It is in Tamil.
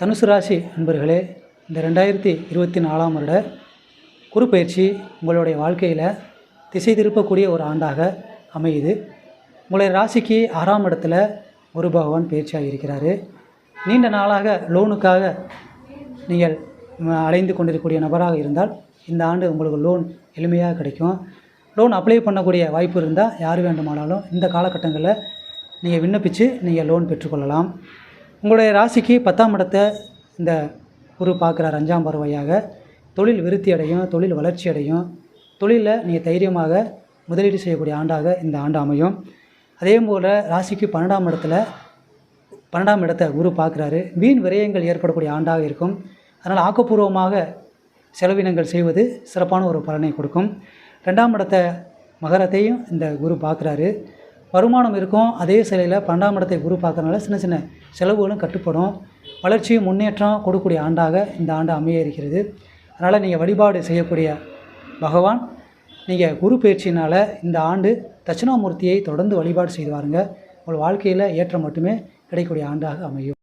தனுசு ராசி நண்பர்களே இந்த ரெண்டாயிரத்தி இருபத்தி நாலாம் வருட குரு பயிற்சி உங்களுடைய வாழ்க்கையில் திசை திருப்பக்கூடிய ஒரு ஆண்டாக அமையுது. உங்களுடைய ராசிக்கு ஆறாம் இடத்துல குரு பகவான் பயிற்சியாக இருக்கிறாரு. நீண்ட நாளாக லோனுக்காக நீங்கள் அலைந்து கொண்டிருக்கக்கூடிய நபராக இருந்தால் இந்த ஆண்டு உங்களுக்கு லோன் எளிமையாக கிடைக்கும். லோன் அப்ளை பண்ணக்கூடிய வாய்ப்பு இருந்தால் யார் வேண்டுமானாலும் இந்த காலகட்டங்களில் நீங்கள் விண்ணப்பித்து நீங்கள் லோன் பெற்றுக்கொள்ளலாம். உங்களுடைய ராசிக்கு பத்தாம் இடத்தை இந்த குரு பார்க்குறார் அஞ்சாம் பருவையாக தொழில் விருத்தி அடையும் தொழில் வளர்ச்சி அடையும். தொழிலில் நீங்கள் தைரியமாக முதலீடு செய்யக்கூடிய ஆண்டாக இந்த ஆண்டு அமையும். அதே போல் ராசிக்கு பன்னெண்டாம் இடத்துல பன்னெண்டாம் இடத்தை குரு பார்க்குறாரு. வீண் விரயங்கள் ஏற்படக்கூடிய ஆண்டாக இருக்கும். அதனால் ஆக்கப்பூர்வமாக செலவினங்கள் செய்வது சிறப்பான ஒரு பலனை கொடுக்கும். ரெண்டாம் இடத்த மகரத்தையும் இந்த குரு பார்க்குறாரு. வருமானம் இருக்கும். அதே சிலையில் பன்னெண்டாம் இடத்தை குரு பார்க்கறனால சின்ன சின்ன செலவுகளும் கட்டுப்படும். வளர்ச்சியும் முன்னேற்றம் கொடுக்கக்கூடிய ஆண்டாக இந்த ஆண்டு அமைய இருக்கிறது அதனால் நீங்கள் வழிபாடு செய்யக்கூடிய பகவான் நீங்கள் குரு பயிற்சியினால் இந்த ஆண்டு தட்சிணாமூர்த்தியை தொடர்ந்து வழிபாடு செய்து வாருங்க. உங்கள் வாழ்க்கையில் ஏற்றம் மட்டுமே கிடைக்கக்கூடிய ஆண்டாக அமையும்.